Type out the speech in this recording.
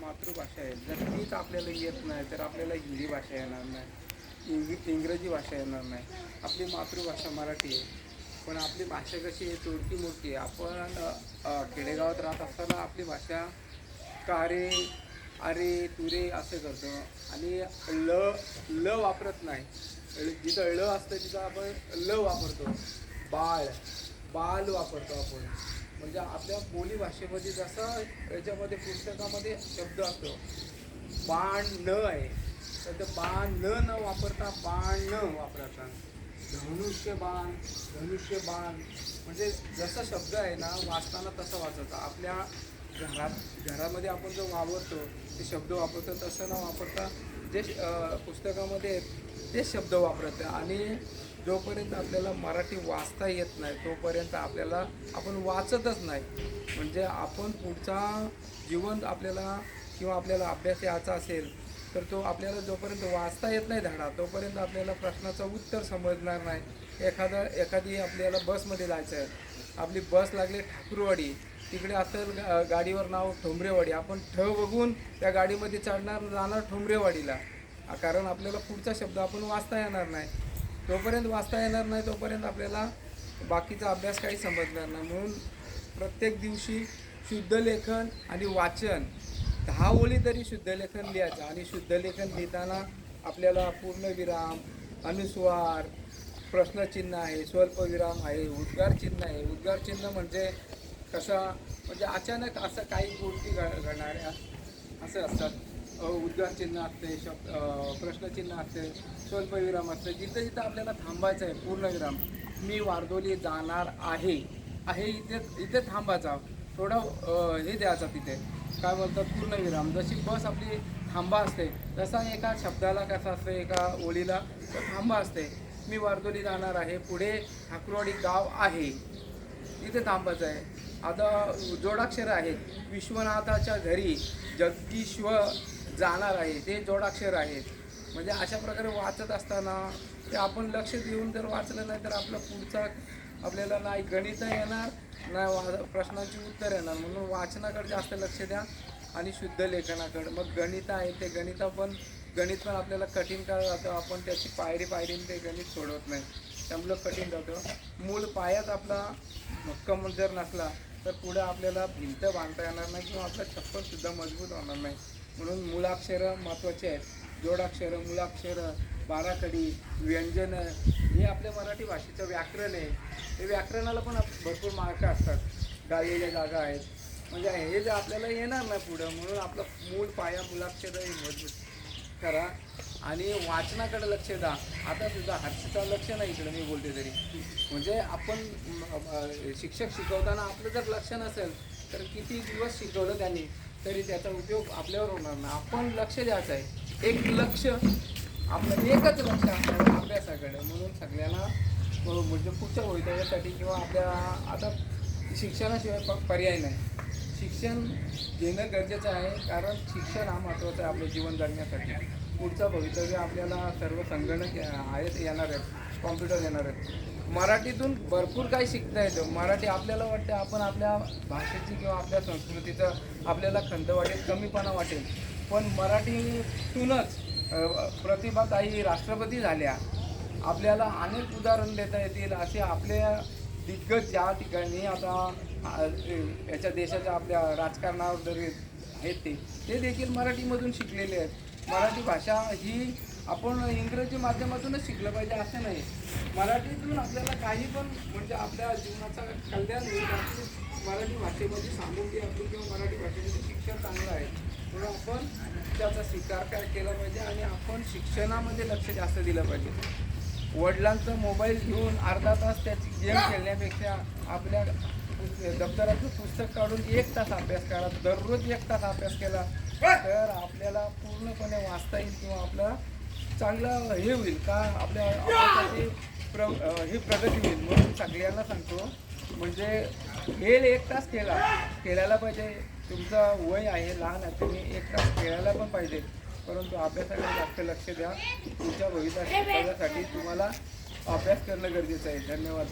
मातृभाषा आहे. जर तीच आपल्याला येत नाही तर आपल्याला हिंदी भाषा येणार नाही इंग इंग्रजी भाषा येणार नाही. आपली मातृभाषा मराठी आहे. पण आपली भाषा कशी आहे? तोडकी मोठी आहे. आपण खेडेगावात राहत असताना आपली भाषा कारे अरे तुरे असं करतो. आणि ल ल वापरत नाही. जिथं ळ असतं तिथं आपण ल वापरतो. बाळ बाल वापरतो आपण. म्हणजे आपल्या बोली भाषेमध्ये जसं याच्यामध्ये पुस्तकामध्ये शब्द असतो बाण न आहे. तर ते बाण न न वापरता बाण न वापरता. धनुष्य बाण धनुष्य बाण. म्हणजे जसा शब्द आहे ना वाचताना तसं वाचायचं आपल्या घरात घरामध्ये आपण जो वापरतो ते शब्द वापरतो तसं न वापरता जे पुस्तकामध्ये आहेत तेच शब्द वापरत आणि जोपर्यंत आपल्याला मराठी वाचता येत नाही तोपर्यंत आपल्याला आपण वाचतच नाही. म्हणजे आपण पुढचा जीवन आपल्याला किंवा आपल्याला अभ्यास यायचा असेल तर तो आपल्याला जोपर्यंत वाचता येत नाही धडा तोपर्यंत आपल्याला प्रश्नाचं उत्तर समजणार नाही. एखादा एखादी आपल्याला बसमध्ये जायचं आहे. आपली बस लागली ठाकूरवाडी. तिकडे असेल गाडीवर नाव ठोंबरेवाडी आपण ठ बघून त्या गाडीमध्ये चढणार जाणार ठोंबरेवाडीला कारण आपल्याला पुढचा शब्द आपण वाचता येणार नाही. जोपर्यंत वाचता येणार नाही तोपर्यंत आपल्याला बाकीचा अभ्यास काही समजणार नाही. म्हणून प्रत्येक दिवशी शुद्ध लेखन आणि वाचन दहा ओळी तरी शुद्ध लेखन लिहायचं आणि शुद्ध लेखन लिहिताना आपल्याला पूर्णविराम अनुस्वार प्रश्नचिन्ह आहे स्वल्पविराम आहे उद्गार चिन्ह आहे. उद्गार चिन्ह म्हणजे कसा म्हणजे अचानक असं काही गोष्टी घड घडणाऱ्या असं असतात. उद्गारचिन्ह असते शब्द प्रश्नचिन्ह असते स्वल्पविराम असते जिथं जिथं आपल्याला थांबायचं आहे पूर्णविराम मी वारदोली जाणार आहे. आहे इथे इथे थांबायचा. थोडा हे द्यायचा तिथे. काय बोलतात? पूर्णविराम जशी बस आपली थांबा असते तसा एका शब्दाला कसा असते एका ओळीला थांबा असते मी वारदोली जाणार आहे. पुढे ठाकुरवाडी गाव आहे. इथे थांबायचं आहे. आता जोडाक्षर आहेत. विश्वनाथाच्या घरी जगदीश्वर जाणार आहे ते जोडाक्षर आहेत. म्हणजे अशा प्रकारे वाचत असताना ते आपण लक्ष देऊन जर वाचलं नाही तर आपलं पुढचा आपल्याला नाही गणित येणार नाही वा प्रश्नांची उत्तर येणार. म्हणून वाचनाकडे जास्त लक्ष द्या आणि शुद्ध लेखनाकडे. मग गणित आहे ते गणित पण गणित पण आपल्याला कठीण का जातं. आपण त्याची पायरी पायरीने ते गणित सोडवत नाही. त्यामुळं कठीण जातं. मूळ पायात आपला भक्कम जर नसला तर पुढे आपल्याला भिंत बांधता येणार नाही किंवा आपला छप्पनसुद्धा मजबूत होणार नाही. म्हणून मुलाक्षरं महत्त्वाचे आहेत. जोडाक्षरं मुलाक्षरं बाराखडी व्यंजनं हे आपल्या मराठी भाषेचं व्याकरण आहे. हे व्याकरणाला पण भरपूर मार्क असतात. गाळलेल्या जागा आहेत. म्हणजे हे जे आपल्याला येणार नाही पुढं म्हणून आपलं मूळ पाया मुलाक्षरं हे मजबूत करा. आणि वाचनाकडे लक्ष द्या. आता सुद्धा हर्षचा लक्ष नाही इकडे मी बोलते तरी. म्हणजे आपण शिक्षक शिकवताना आपलं जर लक्ष नसेल तर किती दिवस शिकवलं त्यांनी? तरी त्याचा उपयोग आपल्यावर होणार नाही. आपण लक्ष द्यायचं आहे. एक लक्ष आपलं एकच लक्ष आपल्याला अभ्यासाकडे. म्हणून सगळ्यांना म्हणजे पुढच्या भवितव्यासाठी किंवा आपल्या आता शिक्षणाशिवाय पर्याय नाही. शिक्षण घेणं गरजेचं आहे. कारण शिक्षण हा महत्त्वाचा आहे आपलं जीवन जगण्यासाठी. पुढचं भवितव्य आपल्याला सर्व संगणक आहेत येणार आहेत. कॉम्प्युटर येणार आहेत. मराठीतून भरपूर काही शिकता येतं. मराठी आपल्याला वाटते आपण आपल्या भाषेची किंवा आपल्या संस्कृतीचं आपल्याला खंत वाटेल कमीपणा वाटेल. पण मराठीतूनच प्रतिभा काही राष्ट्रपती झाल्या. आपल्याला अनेक उदाहरण देता येतील. असे आपल्या दिग्गज ज्या ठिकाणी आता याच्या देशाच्या आपल्या राजकारणावर जरी आहेत ते ते देखील मराठीमधून शिकलेले आहेत. मराठी भाषा ही आपण इंग्रजी माध्यमातूनच शिकलं पाहिजे असं नाही. मराठीतून आपल्याला काही पण म्हणजे आपल्या जीवनाचा कल्याण होईल मराठी भाषेमध्ये सांगून आपण किंवा मराठी भाषेमध्ये शिक्षण चांगलं आहे. म्हणून आपण त्याचा स्वीकार काय केला पाहिजे आणि आपण शिक्षणामध्ये लक्ष जास्त दिलं पाहिजे. वडिलांचा मोबाईल घेऊन अर्धा तास त्याची गेम खेळण्यापेक्षा आपल्या दप्तराचं पुस्तक काढून एक तास अभ्यास करा. दररोज एक तास अभ्यास केला तर आपल्याला पूर्णपणे वाचता येईल किंवा आपला चांगला हे होईल. का आपल्या प्र ही प्रगती होईल. म्हणून सगळ्यांना सांगतो म्हणजे खेळ एक तास खेळा खेळायला पाहिजे. तुमचं वय आहे लहान आहे तुम्ही एक तास खेळायला पण पाहिजे. परंतु अभ्यासाकडे जास्त लक्ष द्या. तुमच्या भविष्यासाठी तुम्हाला अभ्यास करणं गरजेचं आहे. धन्यवाद.